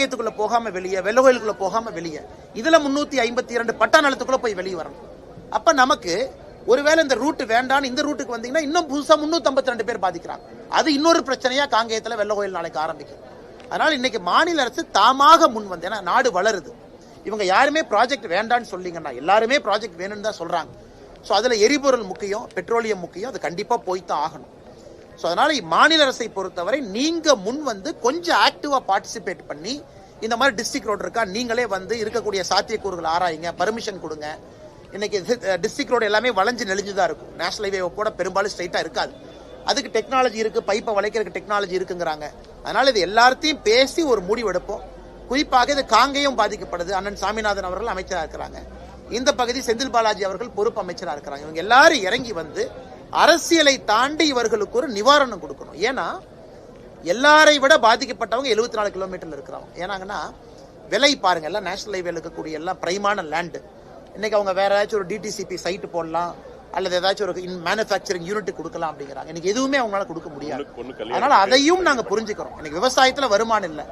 காங்கேயத்துக்குள்ள போகாம வெளியே கோயிலுக்குள்ள போகாம வெளியே. இதுல முன்னூத்தி ஐம்பத்தி இரண்டு பட்டா நிலத்துக்குள்ள போய் வெளியே வரணும். அப்ப நமக்கு ஒருவேளை இந்த ரூட் வேண்டான்னு இந்த ரூட்டுக்கு வந்தீங்கன்னா இன்னும் புதுசா முன்னூத்தி ரெண்டு பேர் பாதிக்கிறாங்க. அது இன்னொரு பிரச்சனையா காங்கேயத்துல வெள்ளகோயில் நாளைக்கு ஆரம்பிக்கும். அதனால இன்னைக்கு மாநில அரசு தாமாக முன் வந்து ஏன்னா நாடு வளருது. இவங்க யாருமே ப்ராஜெக்ட் வேண்டான்னு சொல்லிங்கன்னா எல்லாருமே ப்ராஜெக்ட் வேணும்னு தான் சொல்றாங்க. ஸோ அதுல எரிபொருள் முக்கியம் பெட்ரோலியம் முக்கியம் அது கண்டிப்பா போய்த்தான் ஆகணும். ஸோ அதனால மாநில அரசை பொறுத்தவரை நீங்க முன் வந்து கொஞ்சம் ஆக்டிவா பார்ட்டிசிபேட் பண்ணி இந்த மாதிரி டிஸ்ட்ரிக்ட் ரோடு இருக்கா நீங்களே வந்து இருக்கக்கூடிய சாத்தியக்கூறுகள் ஆராயுங்க பர்மிஷன் கொடுங்க. இன்னைக்கு டிஸ்ட்ரிக்ட் ரோடு எல்லாமே வளைஞ்சு நெளிஞ்சு தான் இருக்கும் நேஷனல் ஹைவே கூட பெரும்பாலும் ஸ்ட்ரைட்டாக இருக்காது. அதுக்கு டெக்னாலஜி இருக்குது பைப்பை வளைக்கிறதுக்கு டெக்னாலஜி இருக்குங்கிறாங்க. அதனால் இது எல்லாத்தையும் பேசி ஒரு முடிவு எடுப்போம். குறிப்பாக இது காங்கேயம் பாதிக்கப்படுது. அண்ணன் சாமிநாதன் அவர்கள் அமைச்சராக இருக்கிறாங்க. இந்த பகுதி செந்தில் பாலாஜி அவர்கள் பொறுப்பு அமைச்சராக இருக்கிறாங்க. இவங்க எல்லாரும் இறங்கி வந்து அரசியலை தாண்டி இவர்களுக்கு ஒரு நிவாரணம் கொடுக்கணும். ஏன்னா எல்லாரை விட பாதிக்கப்பட்டவங்க 74 நாலு கிலோமீட்டர்ல இருக்கிறாங்க ஏன்னாங்கன்னா விலை பாருங்க எல்லாம் நேஷனல் ஹைவேல இருக்கக்கூடிய எல்லாம் பிரைமான லேண்டு இன்னைக்கு அவங்க வேற ஏதாச்சும் ஒரு டிடிசிபி சைட் போடலாம் அல்லது ஏதாச்சும் ஒரு மேனுஃபேக்சரிங் யூனிட் கொடுக்கலாம் அப்படிங்கிறாங்க. இன்னைக்கு எதுவுமே அவங்களால கொடுக்க முடியாது. அதனால அதையும் நாங்க புரிஞ்சுக்கிறோம். இன்னைக்கு விவசாயத்துல வருமானம் இல்ல.